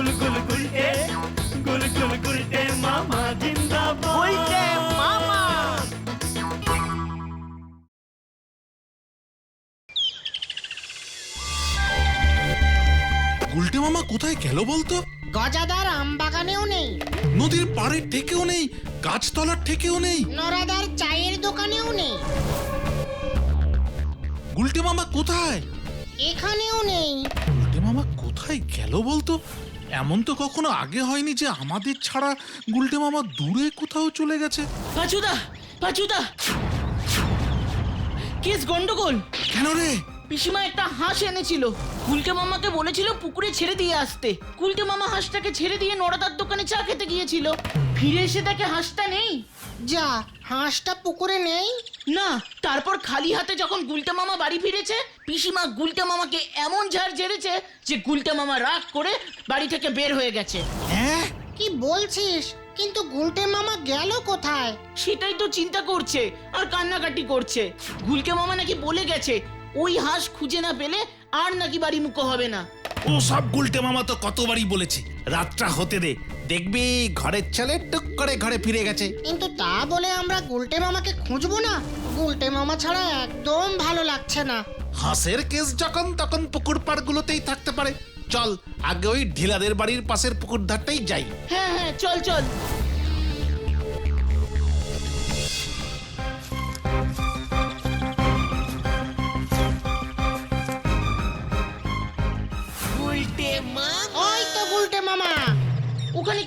গুল গুল গুলটে গুল গুল গুলটে মামা জিন্দাবাদ। উল্টে মামা। গুলটে মামা কোথায় গেল বলতো? গজাদার আম বাগানেও নেই। নদীর পাড়ের ঠেকেও নেই গাছতলার ঠেকেও নেই। নরাদার চায়ের দোকানেও নেই। গুলটে মামা কোথায়? এখানেও নেই। গুলটে মামা কোথায় গেল বলতো? এমন তো কখনো আগে হয়নি যে আমাদের ছাড়া গুলটে মামা দূরে কোথাও চলে গেছে। পাচুদা পাচুদা! কেস গন্ডগোল! কেন রে? পিসিমা একটা হাঁস এনেছিল। কুলকে মামাকে বলেছিল পুকুরে ছেড়ে দিয়ে আসতে। কুলকে মামা হাঁসটাকে ছেড়ে দিয়ে নড়াদার দোকানে চা খেতে গিয়েছিল। ফিরে এসে তাকে হাঁসটা নেই। যা হাঁসটা পুকুরে নেই? না তারপর খালি হাতে যখন গুলটা মামা বাড়ি ফিরেছে পিসিমা গুলটে মামাকে এমন ঝাড় ঝেড়েছে যে গুলটা মামা রাগ করে বাড়ি থেকে বের হয়ে গেছে। হ্যাঁ? কি বলছিস? কিন্তু গুলটে মামা গেল কোথায়? সেটাই তো চিন্তা করছে আর কান্নাকাটি করছে। গুলকে মামা নাকি বলে গেছে ওই হাঁস খুঁজে না পেলে আর নাকি বাড়ি মুখো হবে না। ও সব গুলটে মামা তো কতবারই বলেছে রাতটা হতে দে। দেখবি ঘরের ছেলে টুক করে ঘরে ফিরে গেছে। কিন্তু তা বলে আমরা গুলটে মামাকে খুঁজবো না? গুলটে মামা ছাড়া একদম ভালো লাগছে না। হাঁসের কেস যখন তখন পুকুর পাড়গুলোতেই থাকতে পারে। চল আগে ওই ঢিলাদের বাড়ির পাশের পুকুর ধারটাই যাই। হ্যাঁ হ্যাঁ চল চল।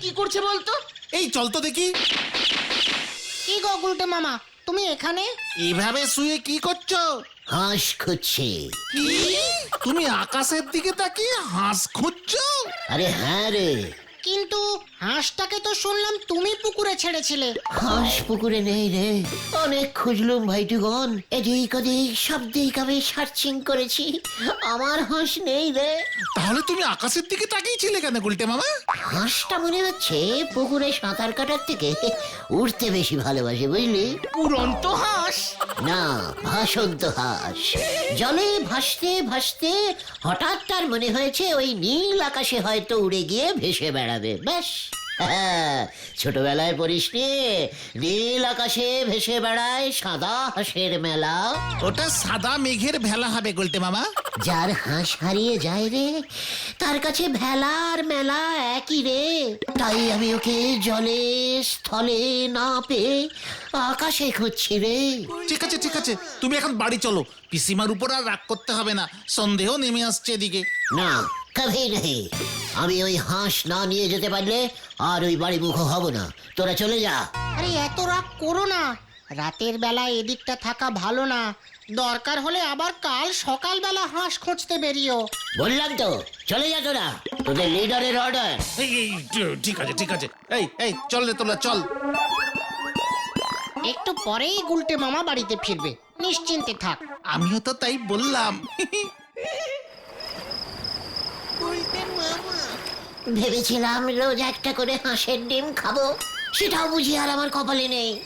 কি করছে বলতো? এই চল তো দেখি। কি গো গুলটে মামা তুমি এখানে? এভাবে শুয়ে কি করছ? হাঁস খুঁজছে। কি? তুমি আকাশের দিকে তাকিয়ে হাঁস খুঁজছো? আরে হ্যাঁ রে। কিন্তু হাঁসটাকে তো শুনলাম তুমি পুকুরে ছেড়েছিলে। হাঁস পুকুরে নেই রে। অনেক খুঁজলুম ভাইটুগন এদিক ওদিক সব দিক আমি সার্চিং করেছি। আমার হাঁস নেই রে। তাহলে তুমি আকাশের দিকে তাকিয়েছিলে কেন গুলটে মামা? হাঁসটা মনে হচ্ছে পুকুরে সাঁতার কাটার থেকে উঠতে বেশি ভালোবাসে বুঝলি? উড়ন্ত হাঁস। না ভাসন্ত হাঁস। জলে ভাসতে ভাসতে হঠাৎ তার মনে হয়েছে ওই নীল আকাশে হয়তো উড়ে গিয়ে ভেসে বেড়াবে ব্যাস। ছোটবেলায় পড়িস নীল আকাশে ভেসে বেড়ায় সাদা হাঁসের মেলা। ওটা সাদা মেঘের ভেলা হবে গুলটে মামা। যার হাঁস হারিয়ে যায় রে তার কাছে ভেলার মেলা একই রে। তাই আমি ওকে জলে স্থলে না পেয়ে আকাশে খুঁজছি রে। ঠিক আছে ঠিক আছে তুমি এখন বাড়ি চলো। পিসিমার উপর আর রাগ করতে হবে না সন্দেহ নেমে আসছে এদিকে। না কভি নেই আমি ওই হাঁস না নিয়ে যেতে পারলে আর ওই বাড়ি মুখ হব না। তোরা চলে যা। আরে এত রাগ করো না। রাতের বেলা এদিকটা থাকা ভালো না। দরকার হলে আবার কাল সকালবেলা হাঁস খুঁজতে বেরিও। বললাম তো চলে যা তোরা। তোদের লিডারের অর্ডার এই এই ঠিক আছে ঠিক আছে। এই এই চল রে তোলা চল। একটু পরেই গুলটে মামা বাড়িতে ফিরবে। নিশ্চিন্তে থাক। আমিও তো তাই বললাম। ভেবেছিলাম রোজ একটা করে হাঁসের ডিম খাব। সেটাও বুঝি আর আমার কপালে নেই।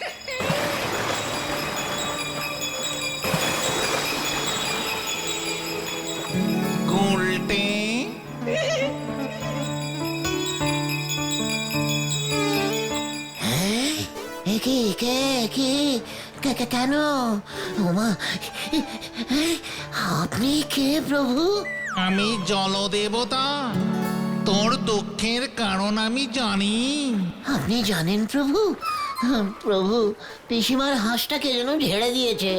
কি কে কি কে কে- কেন? ওমা আপনি কে প্রভু? আমি জলদেবতা। তোর দুঃখের কারণ আমি জানি। আপনি জানেন প্রভু? প্রভু পিসিমার হাঁসটাকে যেন ঝেড়ে দিয়েছে।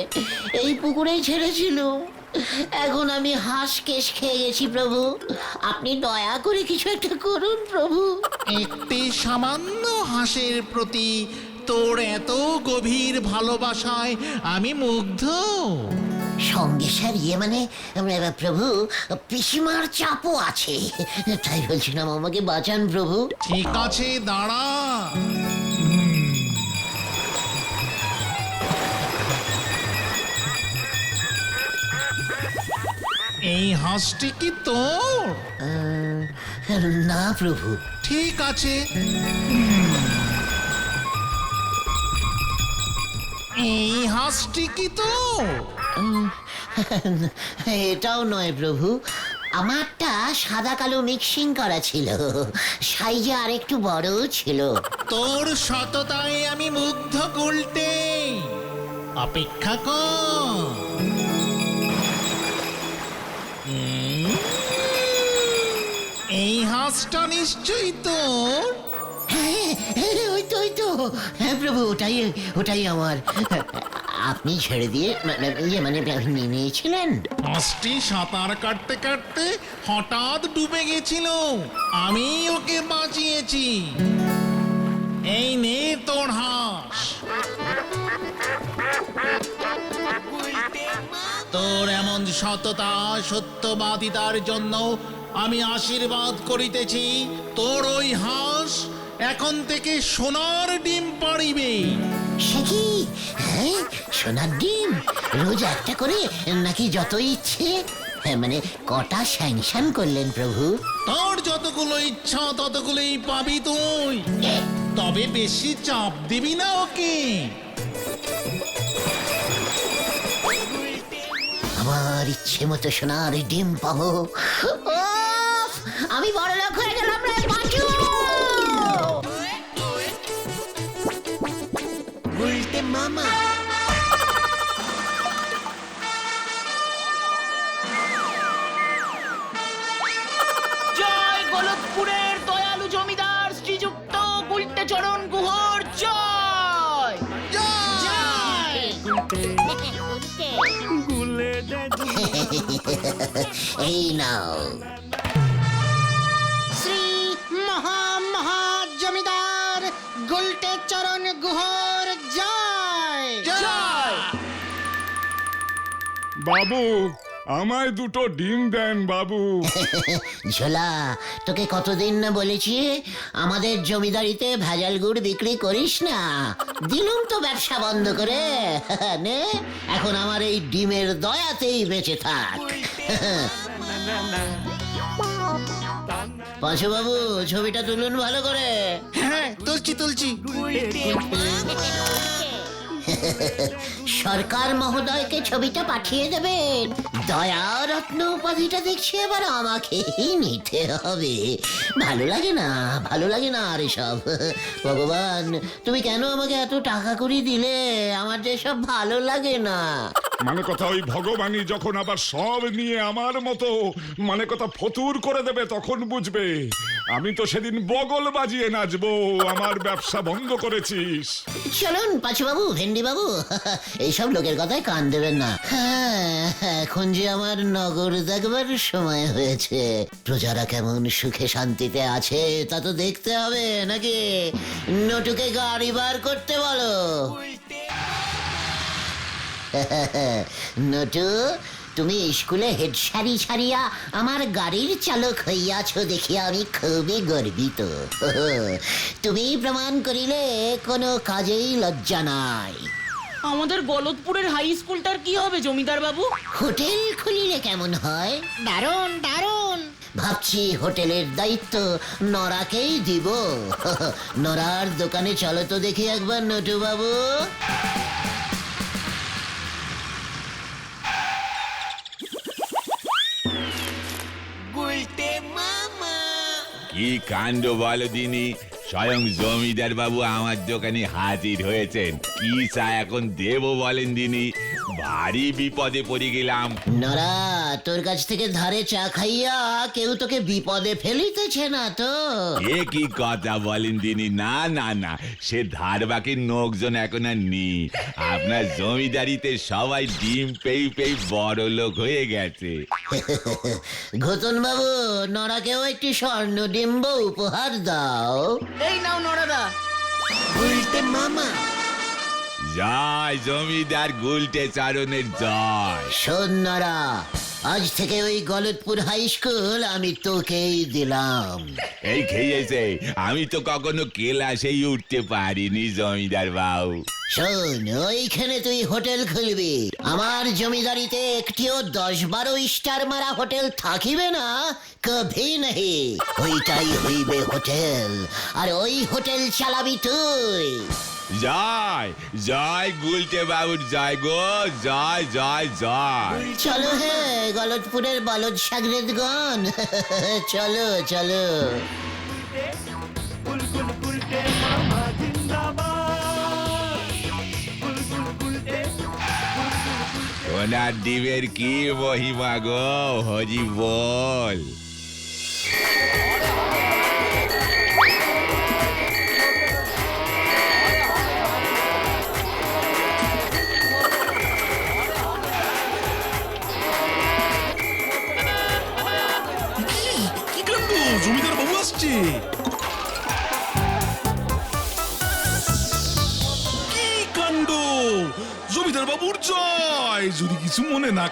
এই পুকুরেই ছেড়েছিল। এখন আমি হাঁস কেশ খেয়ে গেছি প্রভু। আপনি দয়া করে কিছু একটা করুন প্রভু। একটি সামান্য হাঁসের প্রতি তোর এত গভীর ভালোবাসায় আমি মুগ্ধ। সঙ্গে স্যার ইয়ে মানে প্রভু পিসিমার চাপও আছে। তাই বলছিলাম আমাকে বাঁচান প্রভু। ঠিক আছে দাঁড়া। এই হাঁসটি কি তোর? না প্রভু। ঠিক আছে। এই হাঁসটি কি তোর? এটাও নয় প্রভু। আমারটা সাদা কালো মিক্সিং করা ছিল। সাইজে আর একটু বড়ও ছিল। তোর সততায় আমি মুগ্ধ গুলটে অপেক্ষা কর। এই হাঁসটা নিশ্চয়ই তোর? হ্যাঁ, হ্যাঁ, ওই তো ওই তো হ্যাঁ প্রভু, ওটাই ওটাই আমার। আপনি ছেড়ে দিয়ে ইয়ে মানে নিয়ে নিয়েছিলেন সাঁতার কাটতে কাটতে হঠাৎ ডুবে গেছিল। আমি ওকে বাঁচিয়েছি। এই নে তোর হাঁস। তোর এমন সততা, সত্যবাদিতার জন্য আমি আশীর্বাদ করিতেছি। তোর ওই হাঁস এখন থেকে সোনার ডিম পাড়িবে। সে কি? হ্যাঁ সোনার ডিম। রোজ একটা করে নাকি যত ইচ্ছে। হ্যাঁ মানে কটা স্যাংশন করলেন প্রভু। তোর যতগুলো ইচ্ছা ততগুলোই পাবি তুই। তবে বেশি চাপ দিবি না ওকে। আমার ইচ্ছে মতো সোনার ডিম পাবো। আমি বড় লোক হয়ে গেলাম মামা জয় গোলকপুরের দয়ালু জমিদার শ্রীযুক্ত গুলটে চরণ গুহর জয়! জয়! গুলে দে এই নাও। শ্রী মহা মহা জমিদার গুলটে চরণ গুহর বাবু আমায় দুটো ডিম দেন বাবু। ঝোলা তোকে কতদিন না বলেছি? আমাদের জমিদারিতে ভেজাল গুড় বিক্রি করিস না। দিলুম তো ব্যবসা বন্ধ করে। নে এখন আমার এই ডিমের দয়াতেই বেঁচে থাক। বাবু ছবিটা তুলুন ভালো করে। হ্যাঁ তুলছি তুলছি। সরকার মহোদয়কে ছবিটা পাঠিয়ে দেবেন। দয়া রত্ন উপাধিটা দেখছি এবার আমাকেই নিতে হবে। ভালো লাগে না ভালো লাগে না আর সব ভগবান তুমি কেন আমাকে এত টাকা করি দিলে? আমার যে সব ভালো লাগে না। মানে কথা ওই ভগবানই যখন আবার সব নিয়ে আমার মতো মানে কথা ফতুর করে দেবে তখন বুঝবে। আমি তো সেদিন বগল বাজিয়ে নাচবো আমার ব্যবসা বন্ধ করেছিস। চলুন পাঁচু বাবু ভেন্ডি বাবু এইসব লোকের কথায় কান দেবেন না। হ্যাঁ, এখন যে আমার নগর দেখবার সময় হয়েছে। প্রজারা কেমন সুখে শান্তিতে আছে, তা তো দেখতে হবে, নাকি? নটুকে গাড়ি বার করতে বলো। নটু, তুমি স্কুলে হেড সারি সারিয়া আমার গাড়ির চালক হইয়াছ দেখিয়া আমি খুবই গর্বিত। তুমি প্রমাণ করিলে কোনো কাজেই লজ্জা নাই। আমাদের বলদপুরের হাই স্কুলটার কি হবে জমিদার বাবু? হোটেল খুলিলে কেমন হয়? দারুণ দারুণ। ভাবছি হোটেলের দায়িত্ব নরাকেই দিব। নরার দোকানে চলো তো দেখি একবার নটু বাবু। কি কাণ্ড বলো দিনি? স্বয়ং জমিদার বাবু আমার দোকানে হাজির হয়েছেন। কি চা এখন দেব বলেন দিনি? ভারী বিপদে পড়ে গেলাম। নরা তোর কাছ থেকে ধারে চা খাইয়া কেউ তোকে বিপদে ফেলিতেছে না তো। এ কি কথা বলেন দিনি? না না না সে ধার বাকি লোকজন এখন আর নেই। আপনার জমিদারিতে সবাই ডিম পেই পেই বড় লোক হয়ে গেছে। ঘতন বাবু নরাকেও একটি স্বর্ণ ডিম্ব উপহার দাও। এই নাও নরাদা মামা। জয় জমিদার গুলটে চারণের জয়। সন্ন্যারা আজ থেকে ওই গলতপুর হাই স্কুল আমি তোকেই দিলাম। এই খেয়েছে আমি তো কখনো কেলাসেই উঠতে পারিনি জমিদার বাবু। শোন ওইখানে তুই হোটেল খুলবি। আমার জমিদারিতে একটিও দশ বারো স্টার মারা হোটেল থাকিবে না কভি নেই ওইটাই হইবে হোটেল আর ওই হোটেল চালাবি তুই। জয় জয় গুলটে বাবুর জয় গো জয় জয় জয়। চলো হে গলতপুরের বলদ গন চলো চলো। ওনার ডিমের কি মহিমা গো হরি বল।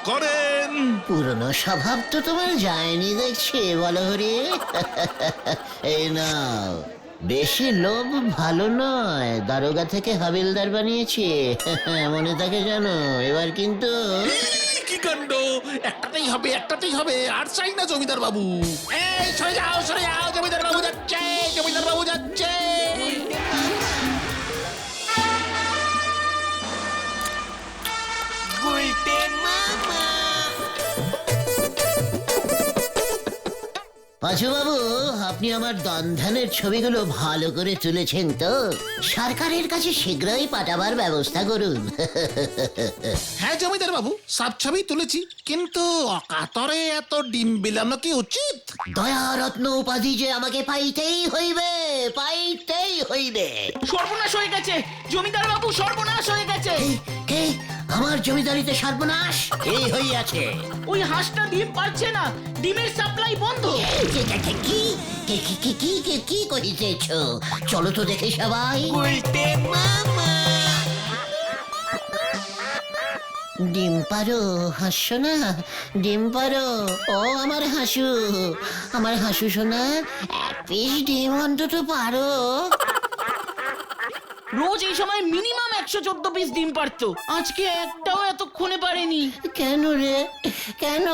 করেন। পুরনো স্বভাব তো তোমার যায়নি দেখছি বলো হরি। এই নাও বেশি লোভ ভালো নয় দারোগা থেকে হাবিলদার বানিয়েছি। মনে থাকে জানো এবার কিন্তু কি কাণ্ড? একটাতেই হবে একটাতেই হবে আর চাই না জমিদার বাবু। এই সরে যাও সরে যাও জমিদার বাবু বাবু আপনি আমার দন্ধানের ছবিগুলো ভালো করে তুলেছেন তো। সরকারের কাছে শীঘ্রই পাঠাবার ব্যবস্থা করুন। হ্যাঁ জমিদার বাবু সব ছবি তুলেছি কিন্তু অকাতরে এত ডিম বিলানো কি উচিত? দয়ারত্ন উপাধি যে আমাকে পাইতেই হইবে পাইতেই হইবে। সর্বনাশ হয়ে গেছে জমিদার বাবু সর্বনাশ হয়ে গেছে। কে আমার জমিদারিতে সর্বনাশ? এই হইয়াছে ওই হাঁসটা ডিম পাচ্ছে না ডিমের সাপ্লাই বন্ধ। কে, কে, কে, কি কি কি কি কি কি করিতেছ? চলো তো দেখে সবাই। উল্টে মামা। ডিম পারো হাসছো না? ডিম পারো। ও আমার হাসু। আমার হাসু সোনা এক পিস ডিম অন্তত পারো। রোজ এই সময় মিনিমাম একশো চোদ্দ পিস ডিম পারতো। আজকে একটাও এতক্ষণে পারেনি। কেন রে? কেন?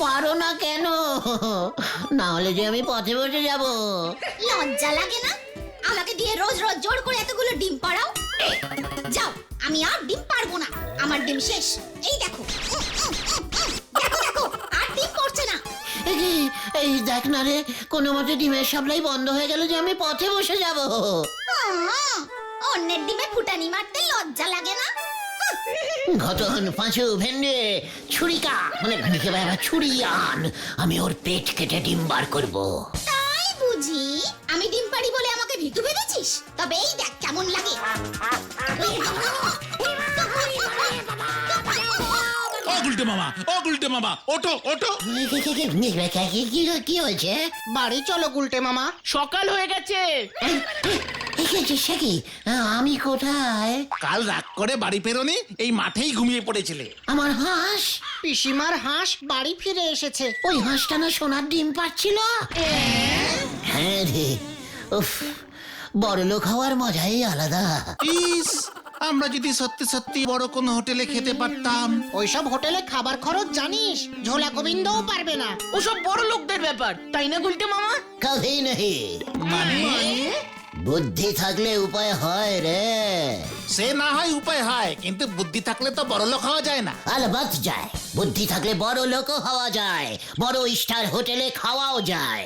পারো না কেন? না হলে যে আমি পথে বসে যাব। লজ্জা লাগে না? আমাকে দিয়ে রোজ রোজ জোর করে এতগুলো ডিম পাড়াও? যাও আমি আর ডিম পারব না। আমার ডিম শেষ। এই দেখো। দেখো দেখো আর ডিম পড়ছে না। এই দেখ না রে কোনো মতে ডিমের সাপ্লাই বন্ধ হয়ে গেল যে আমি পথে বসে যাব। অন্যের ডিমে ফুটানি মারতে লজ্জা লাগে না? ঘটন পাঁচু ভেন্ডে ছুরিকা মানে বাবা, ছুরি আন আমি ওর পেট কেটে ডিম বার করব। তাই বুঝি? আমি ডিম পারি বলে আমাকে ভীতু ভেবেছিস? তবে এই দেখ কেমন লাগে। ও গুলটে মামা ও গুলটে মামা কি হয়েছে? বাড়ি চলো গুলটে মামা। সকাল হয়ে গেছে। সে কি? আমি কোথায়? কাল রাগ করে বাড়ি পেরোনি এই মাঠেই ঘুমিয়ে পড়েছিলে। আমার হাঁস? পিসিমার হাঁস বাড়ি ফিরে এসেছে। ওই হাঁসটা না সোনার ডিম পাচ্ছিল হ্যাঁ রে। উফ বড় লোক হওয়ার মজাই আলাদা। ইস আমরা যদি সত্যি সত্যি বড় কোনো হোটেলে খেতে পারতাম। ওইসব হোটেলে খাবার খরচ জানিস ঝোলা গোবিন্দও পারবে না। ওসব বড় লোকদের ব্যাপার তাই না গুলটে মামা? কভি নেই মানে? বুদ্ধি থাকলে উপায় হয় রে। সে না হয় উপায় হয় কিন্তু বুদ্ধি থাকলে তো বড় লোক হওয়া যায় না। আলবাত যায়। বুদ্ধি থাকলে বড় লোকও হওয়া যায় বড় স্টার হোটেলে খাওয়াও যায়।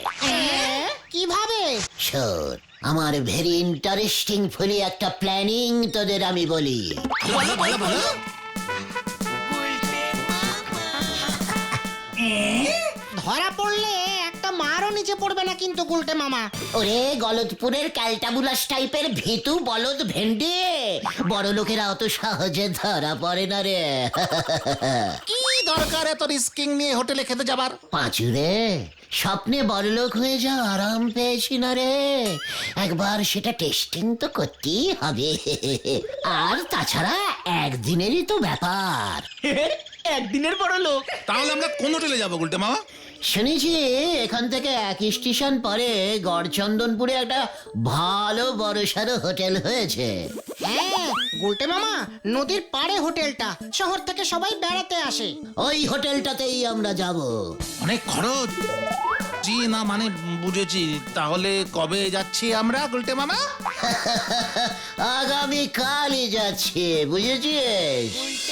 কীভাবে? শোন আমার ভেরি ইন্টারেস্টিং ফুলি একটা প্ল্যানিং তোদের আমি বলি। বলো বলো বলো। ধরা পড়লে নিচে পড়বে না কিন্তু গুলটে মামা? ওরে গলদপুরের ক্যালটাবুলাস টাইপের ভীতু বলদ ভেন্ডে। বড় লোকেরা অত সহজে ধরা পড়ে না রে। কি দরকার এত রিস্কিং নিয়ে হোটেলে খেতে যাবার? পাঁচুরে স্বপ্নে বড়লোক হয়ে যা আরাম পেয়েছি না রে। একবার সেটা টেস্টিং তো করতেই হবে। আর তাছাড়া একদিনেরই তো ব্যাপার। একদিনের বড় লোক। তাহলে আমরা কোন হোটেলে যাব গুলটে মামা? শুনেছি এখান থেকে এক স্টেশন পরে গড়চন্দনপুরে একটা ভালো বড় বড়সড় হোটেল হয়েছে। হ্যাঁ গুলটে মামা নদীর পাড়ে হোটেলটা শহর থেকে সবাই বেড়াতে আসে। ওই হোটেলটাতেই আমরা যাব। অনেক খরচ। জি না মানে বুঝেছি। তাহলে কবে যাচ্ছি আমরা গুলটে মামা? আগামী কালই যাচ্ছে বুঝেছিস?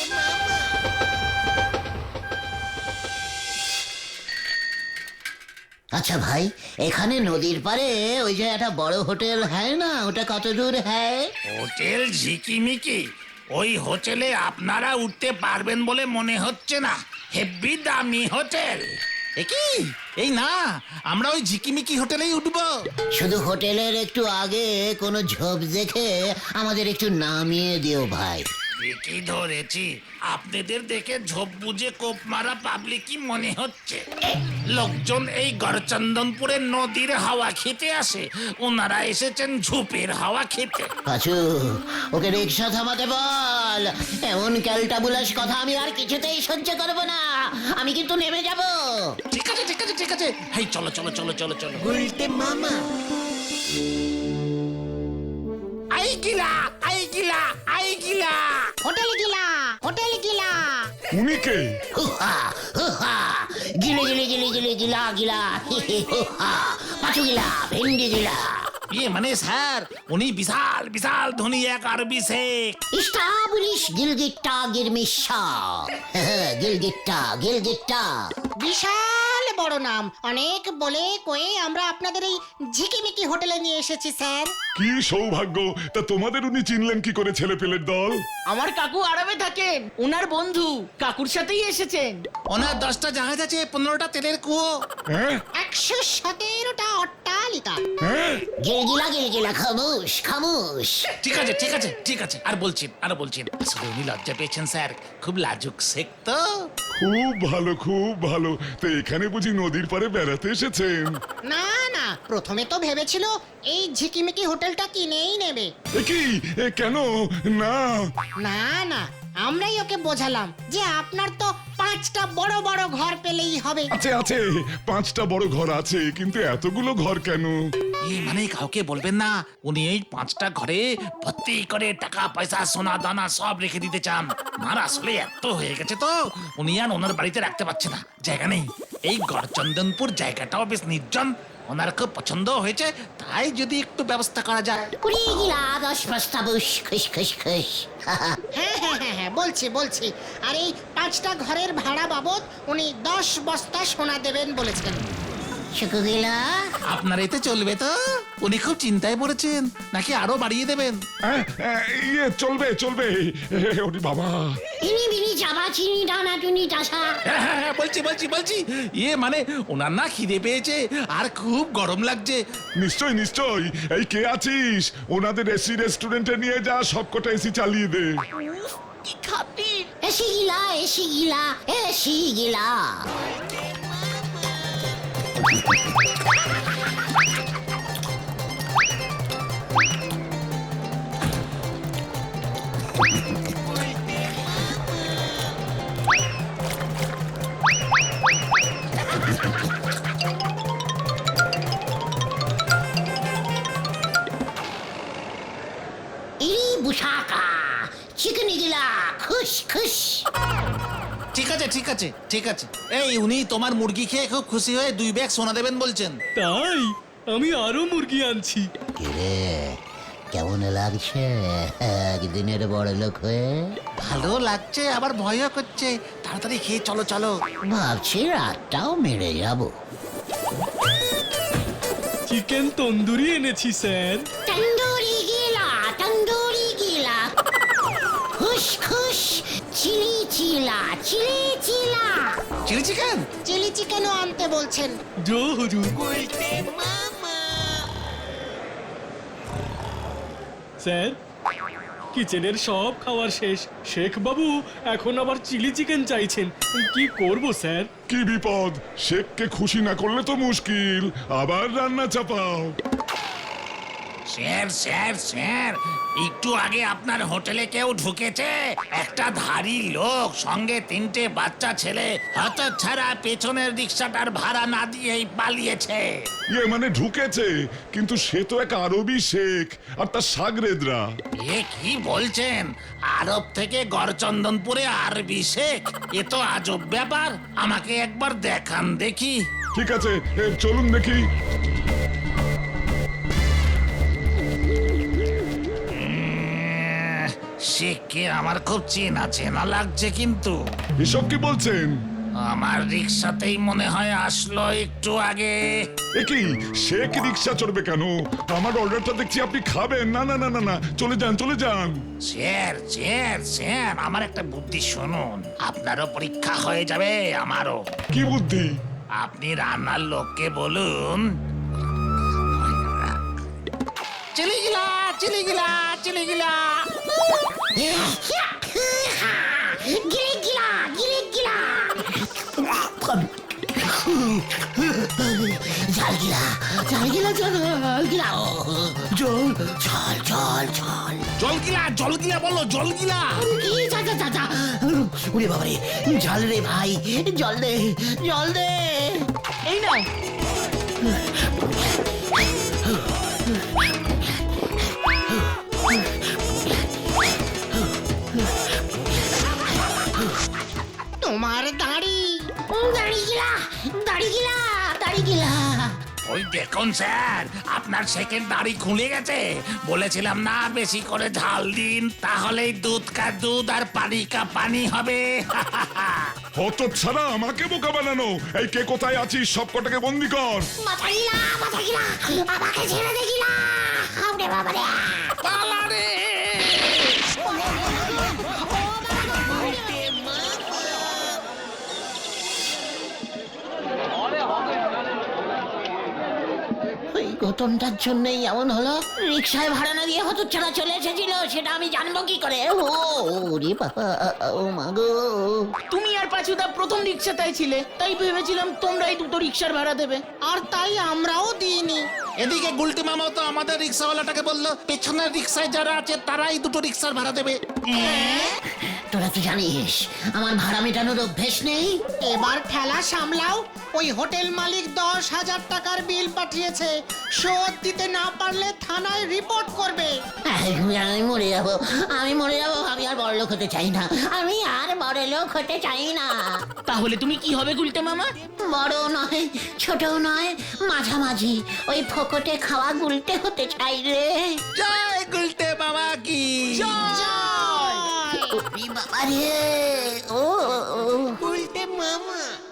আচ্ছা ভাই এখানে নদীর পারে ওই যে একটা বড় হোটেল হ্যাঁ না? ওটা কত দূর হ্যাঁ? হোটেল ঝিকিমিকি। ওই হোটেলে আপনারা উঠতে পারবেন বলে মনে হচ্ছে না। হেভি দামি হোটেল। কি? এই না আমরা ওই ঝিকিমিকি হোটেলেই উঠবো। শুধু হোটেলের একটু আগে কোনো ঝোপ দেখে আমাদের একটু নামিয়ে দিও ভাই। ঠিকই ধরেছি। আপনাদের দেখে ঝোপ বুঝে কোপ মারা পাবলিকই মনে হচ্ছে। লোকজন এই গড়চন্দনপুরের নদীর হাওয়া খেতে আসে। ওনারা এসেছেন ঝোপের হাওয়া খেতে। পাচু ওকে রিক্সা থামাতে বল। এমন ক্যালটাবুলাস কথা আমি আর কিছুতেই সহ্য করব না। আমি কিন্তু নেমে যাব। ঠিক আছে ঠিক আছে ঠিক আছে। হেই চলো চলো চলো চলো চলো। মামা। আই গিলা আই গিলা আই গিলা হোটেল গিলা হোটেল গিলা উনি কে হুহা হুহা গিলে গিলে গিলে গিলে গিলা গিলা হি হি হুহা পাচু গিলা ভেন্ডি গিলা ইয়ে মানে স্যার উনি বিশাল বিশাল ধনী এক আরবি শেখ ইস্টাবলিশ গিলগিট্টা গিরমিশা গিলগিট্টা গিলগিট্টা বিশাল বড় নাম। অনেক বলে কয়ে আমরা আপনাদের এই ঝিকিমিকি হোটেলে নিয়ে এসেছি স্যার। কি সৌভাগ্য! তা তোমাদের উনি চিনলেন কি করে ছেলে পেলের দল? আমার কাকু আরামে থাকেন। ওনার বন্ধু কাকুর সাথেই এসেছেন। ওনার দশটা জাহাজ আছে পনেরোটা তেলের কুয়ো। হ্যাঁ? একশো সতেরোটা অট্টালিকা। হ্যাঁ? গিলগিলা গিলগিলা খামুশ খামুশ। ঠিক আছে ঠিক আছে ঠিক আছে। আর বলছেন আর বলছেন আসলে উনি লজ্জা পেয়েছেন স্যার। খুব লাজুক শেখ তো। খুব ভালো খুব ভালো। তো এখানে বুঝি নদীর পারে বেড়াতে এসেছেন। না না প্রথমে তো ভেবেছিল এই ঝিকিমিকি হোটেলটা কিনেই নেবে। এ কি? এ কেন? না। না না আমরাই ওকে বোঝালাম যে আপনার তো পাঁচটা বড় বড় ঘর পেলেই হবে। আছে আছে পাঁচটা বড় ঘর আছে কিন্তু এতগুলো ঘর কেন? এই মানে কাউকে বলবেন না উনি এই পাঁচটা ঘরে ভর্তি করে টাকা পয়সা সোনা দানা সব রেখে দিতে চান। আর আসলে এত হয়ে গেছে তো উনি আর ওনার বাড়িতে রাখতে পারছে না জায়গা নেই। এই গড়চন্দনপুর জায়গাটাও বেশ নির্জন ওনার খুব পছন্দ হয়েছে তাই যদি একটু ব্যবস্থা করা যায়। কুড়ি গিলা দশ পাঁচটা বুস খুশ খুশ খুশ। হ্যাঁ হ্যাঁ হ্যাঁ হ্যাঁ বলছি বলছি। আর এই পাঁচটা ঘরের ভাড়া বাবদ উনি দশ বস্তা সোনা দেবেন বলেছেন আপনার এতে চলবে তো? উনি খুব চিন্তায় পড়েছেন। নাকি আরও বাড়িয়ে দেবেন? হ্যাঁ, হ্যাঁ, ইয়ে চলবে চলবে। ওরে বাবা। ইনি বিনি চাবা চিনি ডানা টুনি টাসা হ্যাঁ হ্যাঁ হ্যাঁ, বলছি বলছি বলছি। ইয়ে মানে ওনার না খিদে পেয়েছে আর খুব গরম লাগছে। নিশ্চয় নিশ্চয়। এই কে আছিস? ওনাদের এসি রেস্টুরেন্টে নিয়ে যা সবকটা এসি চালিয়ে দে। কি খাতির এসি গিলা এসি গিলা এসি গিলা ইরি বুসাকা চিকনি গিলা খুশ খুশ ঠিক আছে ঠিক আছে ঠিক আছে। এই উনি তোমার মুরগি খেয়ে খুব খুশি হয়ে দুই ব্যাগ সোনা দেবেন বলছেন। তাই? আমি আরও মুরগি আনছি। কিরে কেমন লাগছে? একদিনের বড় লোক হয়ে? ভালো লাগছে আবার ভয়ও করছে। তাড়াতাড়ি খেয়ে চলো চলো। ভাবছি রাতটাও মেরে যাব। চিকেন তন্দুরি এনেছি স্যার। তন্দুরি গিলা তন্দুরি গিলা। খুশ খুশ চিলি চিলা চিলি চিলা চিলি চিকেন? চিলি চিকেনও আনতে বলছেন। জো হুজুর। স্যার কিচেনের সব খাওয়ার শেষ। শেখ বাবু এখন আবার চিলি চিকেন চাইছেন। কি করব স্যার? কি বিপদ? শেখকে খুশি না করলে তো মুশকিল। আবার রান্না চাপাও। স্যার স্যার স্যার একটু আগে আপনার হোটেলে কেউ ঢুকেছে। একটা ধারী লোক সঙ্গে তিনটে বাচ্চা ছেলে হত ছাড়া পেছনের রিক্সাটার ভাড়া না দিয়েই পালিয়েছে। ইয়ে মানে ঢুকেছে কিন্তু সে তো এক আরবি শেখ আর তার সাগরেদরা। এ কি বলছেন? আরব থেকে গড়চন্দনপুরে আরবি শেখ এ তো আজব ব্যাপার আমাকে একবার দেখান দেখি। ঠিক আছে এ, চলুন দেখি। শেখকে আমার খুব চেনা চেনা লাগছে কিন্তু। এসব কি বলছেন? আমার রিক্সাতেই মনে হয় আসলো একটু আগে। এ কি রিক্সা চড়বে কেন? আমার অর্ডারটা দেখছি আপনি খাবেন। না না না না না চলে যান চলে যান। স্যার স্যার স্যার আমার একটা বুদ্ধি শুনুন। আপনারও পরীক্ষা হয়ে যাবে আমারও। কি বুদ্ধি? আপনি রান্নার লোককে বলুন। চলে গিলা চলে গিলা চলে গিলা গিলে গিলা গিলে গিলা ঝাল গিলা ঝাল গিলা ঝাল গিলা জল জল জল জল জল গিলা জল গিলা বলো জল গিলা কি যা যা যা। যা উরে জল রে ভাই জল দে জল দে। এই নাও। দাড়ি গিলা দাড়ি গিলা দাড়ি গিলা। ওই দেখুন স্যার আপনার সেকেন্ড দাড়ি খুলে গেছে। বলেছিলাম না বেশি করে ঝাল দিন তাহলেই দুধ কা দুধ আর পানি কা পানি হবে। হত ছাড়া আমাকে বোকা বানানো। এই কে কোথায় আছিস সব কটাকে বন্দি কর। মাথা গিলা মাথা গিলা আমাকে ছেড়ে দে গিলা। বাবারে। ওই গতমটার জন্যই এমন হলো? রিক্সায় ভাড়া না দিয়ে হতো ছাড়া চলে এসেছিল, সেটা আমি জানব কি করে? ও রে বাবা, ও মাগো তুমি আর পাঁচুদা প্রথম রিক্সাটাই ছিলে, তাই ভেবেছিলাম তোমরাই দুটো রিক্সার ভাড়া দেবে, আর তাই আমরাও দিইনি। এদিকে গুলটি মামাও তো আমাদের রিক্সাওয়ালাটাকে বলল পেছনের রিক্সায় যারা আছে তারাই দুটো রিক্সার ভাড়া দেবে। তোরা তো জানিস? আমার ভাড়া মেটানোর অভ্যেস নেই? এবার ঠেলা সামলাও। ওই হোটেল মালিক দশ হাজার টাকার বিল পাঠিয়েছে। শোধ দিতে না পারলে থানায় রিপোর্ট করবে। আমি মরে যাব। আমি মরে যাব আমি আর বড় লোক হতে চাই না। আমি আর বড় লোক হতে চাই না। তাহলে তুমি কি হবে গুলটে মামা? বড় নয় ছোট নয় মাঝামাঝি। ওই ফোকটে খাওয়া গুলতে হতে চাই রে জয় গুলতে বাবা কি? জয়! বাবা রে ও গুলতে। মামা।